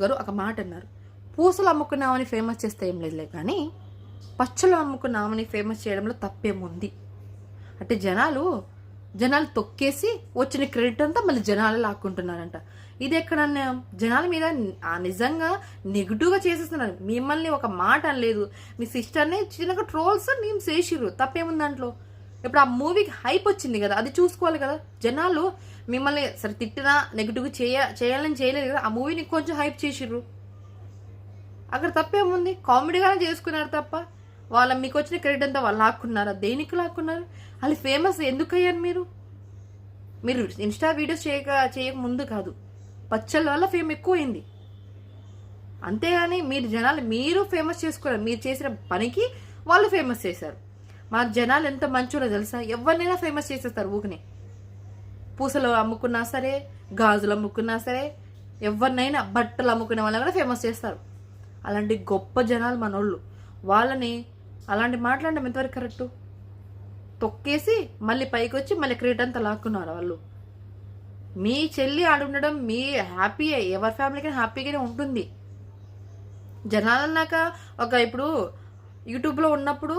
గారు ఒక మాట అన్నారు. పూసలు అమ్ముకున్నామని ఫేమస్ చేస్తే ఏం లేదులే కానీ పచ్చలు అమ్ముకున్నామని ఫేమస్ చేయడంలో తప్పేముంది? అంటే జనాలు జనాలు తొక్కేసి వచ్చిన క్రెడిట్ అంతా మళ్ళీ జనాలు లాక్కుంటున్నారంట. ఇది ఎక్కడన్నా జనాల మీద ఆ నిజంగా నెగిటివ్గా చేసేస్తున్నారు. మిమ్మల్ని ఒక మాట అనలేదు. మీ సిస్టర్ని చిన్నగా ట్రోల్స్ మేము చేసిర్రు? తప్పేముంది దాంట్లో? ఇప్పుడు ఆ మూవీకి హైప్ వచ్చింది కదా అది చూసుకోవాలి కదా. జనాలు మిమ్మల్ని సరే తిట్టినా నెగిటివ్ చేయ చేయాలని చేయలేదు కదా ఆ మూవీని కొంచెం హైప్ చేసిర్రు. అక్కడ తప్పేముంది? కామెడీగానే చేసుకున్నారు తప్ప వాళ్ళ మీకు వచ్చిన క్రెడిట్ అంతా వాళ్ళు లాక్కున్నారా? దేనికి లాక్కున్నారు? వాళ్ళు ఫేమస్ ఎందుకు అయ్యారు మీరు? మీరు ఇన్స్టా వీడియోస్ చేయక చేయక ముందు కాదు పచ్చళ్ళ వల్ల ఫేమ్ ఎక్కువైంది. అంతేగాని మీరు జనాలు మీరు ఫేమస్ చేసుకున్నారు మీరు చేసిన పనికి వాళ్ళు ఫేమస్ చేశారు. మా జనాలు ఎంత మంచోలో తెలుసా? ఎవరినైనా ఫేమస్ చేసేస్తారు ఊకనే పూసలు అమ్ముకున్నా సరే గాజులు అమ్ముకున్నా సరే ఎవరినైనా బట్టలు అమ్ముకునే వాళ్ళని కూడా ఫేమస్ చేస్తారు. అలాంటి గొప్ప జనాలు మనోళ్ళు. వాళ్ళని అలాంటి మాట్లాడడం ఎంతవరకు కరెక్టు తొక్కేసి మళ్ళీ పైకి వచ్చి మళ్ళీ క్రియేట్ అంతా లాక్కున్నారు వాళ్ళు. మీ చెల్లి ఆడుండడం మీ హ్యాపీ ఎవరి ఫ్యామిలీకి హ్యాపీగానే ఉంటుంది. జనాలన్నాక ఒక ఇప్పుడు యూట్యూబ్లో ఉన్నప్పుడు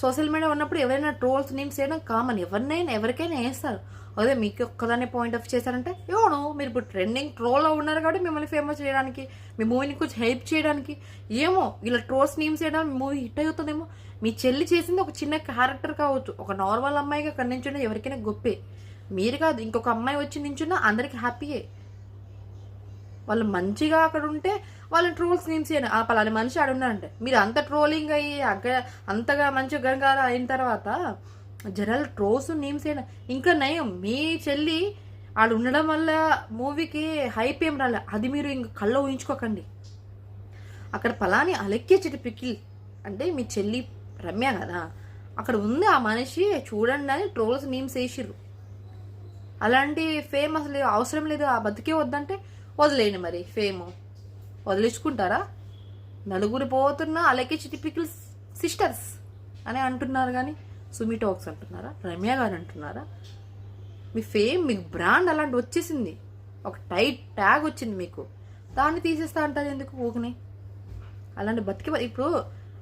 సోషల్ మీడియా ఉన్నప్పుడు ఎవరైనా ట్రోల్స్ నేమ్స్ చేయడం కామన్. ఎవరినైనా ఎవరికైనా వేస్తారు. అదే మీకు ఒక్కదాన్ని పాయింట్ ఆఫ్ చేశారంటే ఎవను మీరు ఇప్పుడు ట్రెండింగ్ ట్రోల్లో ఉన్నారు కాబట్టి మిమ్మల్ని ఫేమస్ చేయడానికి మీ మూవీని కొంచెం హెల్ప్ చేయడానికి. ఏమో ఇలా ట్రోల్స్ నేమ్స్ చేయడం మీ మూవీ హిట్ అవుతుందేమో. మీ చెల్లి చేసింది ఒక చిన్న క్యారెక్టర్ కావచ్చు. ఒక నార్మల్ అమ్మాయిగా అక్కడ నించున్న ఎవరికైనా గొప్పే. మీరు కాదు ఇంకొక అమ్మాయి వచ్చి నించున్నా అందరికి హ్యాపీయే వాళ్ళు మంచిగా అక్కడ ఉంటే వాళ్ళని ట్రోల్స్ నేమ్స్ చేయను. ఆ పలాని మనిషి ఆడున్నారంటే మీరు అంత ట్రోలింగ్ అయ్యి అగ్గ అంతగా మంచిగా గంగాల అయిన తర్వాత జనాలు ట్రోల్స్ నేమ్స్ చేయడం ఇంకా నయం మీ చెల్లి ఆడు ఉండడం వల్ల మూవీకి హైప్ ఏం రాలే. అది మీరు ఇంక కళ్ళ ఊహించుకోకండి. అక్కడ పలాని అలెక్కే చిటి పికిల్ అంటే మీ చెల్లి రమ్య కదా. అక్కడ ఉంది ఆ మనిషి చూడండి అని ట్రోల్స్ నేమ్స్ వేసిర్రు. అలాంటి ఫేమ్ అసలు అవసరం లేదు. ఆ బతికే వద్దంటే వదిలేయండి మరి ఫేమ్. వదిలించుకుంటారా? నలుగురు పోతున్న అలాగే టిపికల్ సిస్టర్స్ అని అంటున్నారు కానీ సుమి టాక్స్ అంటున్నారా? రమ్య గారు అంటున్నారా? మీ ఫేమ్ మీకు బ్రాండ్ అలాంటి వచ్చేసింది. ఒక టైట్ ట్యాగ్ వచ్చింది మీకు. దాన్ని తీసేస్తా అంటారు ఎందుకు ఊకని? అలాంటి బతికి ఇప్పుడు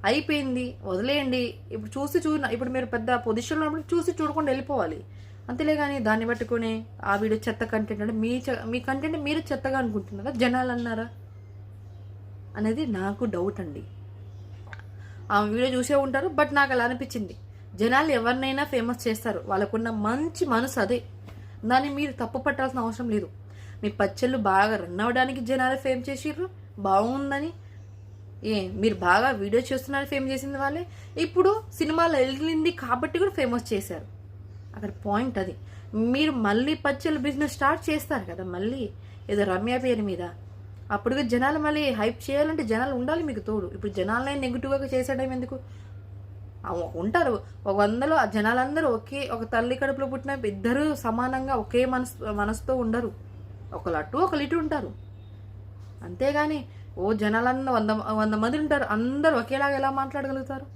అయిపోయింది వదిలేయండి. ఇప్పుడు చూసి చూ ఇప్పుడు మీరు పెద్ద పొజిషన్లో ఉన్నప్పుడు చూసి చూడకుండా వెళ్ళిపోవాలి. అంతేలే కానీ దాన్ని పట్టుకొని ఆ వీడియో చెత్త కంటెంట్ అంటే మీ మీ కంటెంట్ మీరు చెత్తగా అనుకుంటున్నారా? జనాలు అన్నారా? అనేది నాకు డౌట్ అండి. ఆ వీడియో చూసే ఉంటారు బట్ నాకు అలా అనిపించింది. జనాలు ఎవరినైనా ఫేమస్ చేస్తారు. వాళ్ళకున్న మంచి మనసు అదే. దాన్ని మీరు తప్పు పట్టాల్సిన అవసరం లేదు. మీ పచ్చళ్ళు బాగా రన్ అవ్వడానికి జనాలు ఫేమ్ చేసిర్రు బాగుందని. ఏ మీరు బాగా వీడియో చేస్తున్నారు ఫేమ్ చేసింది వాళ్ళే. ఇప్పుడు సినిమాలో వెళ్ళింది కాబట్టి కూడా ఫేమస్ చేశారు. అక్కడ పాయింట్ అది. మీరు మళ్ళీ పచ్చళ్ళు బిజినెస్ స్టార్ట్ చేస్తారు కదా మళ్ళీ. ఏదో రమ్య పేరు మీద. అప్పుడు జనాలు మళ్ళీ హైప్ చేయాలంటే జనాలు ఉండాలి మీకు తోడు. ఇప్పుడు జనాలనే నెగిటివ్గా చేసేయడం ఎందుకు? ఉంటారు. ఒక వందలో ఆ జనాలందరూ ఒకే ఒక తల్లి కడుపులో పుట్టిన ఇద్దరు సమానంగా ఒకే మనసు మనసుతో ఉండరు. ఒకళ్ళు అటు ఒకళ్ళు ఇటు ఉంటారు. అంతేగాని ఓ జనాలన్న వంద వంద మంది ఉంటారు. అందరూ ఒకేలాగా ఎలా మాట్లాడగలుగుతారు?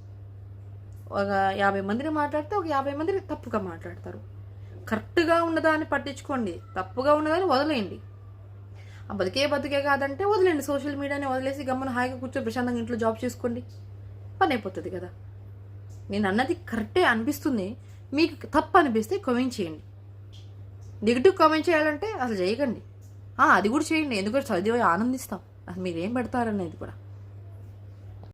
ఒక యాభై మందిని మాట్లాడితే ఒక యాభై మందిని తప్పుగా మాట్లాడతారు. కరెక్ట్గా ఉన్నదాన్ని పట్టించుకోండి. తప్పుగా ఉన్నదాన్ని వదిలేయండి. ఆ బతికే బతికే కాదంటే వదిలేండి. సోషల్ మీడియాని వదిలేసి గమ్మున హాయిగా కూర్చొని ప్రశాంతంగా ఇంట్లో జాబ్ చేసుకోండి. పని అయిపోతుంది కదా. నేను అన్నది కరెక్టే అనిపిస్తుంది. మీకు తప్పు అనిపిస్తే కామెంట్ చేయండి. నెగిటివ్ కామెంట్ చేయాలంటే అసలు చేయకండి. అది కూడా చేయండి. ఎందుకంటే చదివి ఆనందిస్తాం. అసలు మీరేం పెడతారనేది కూడా.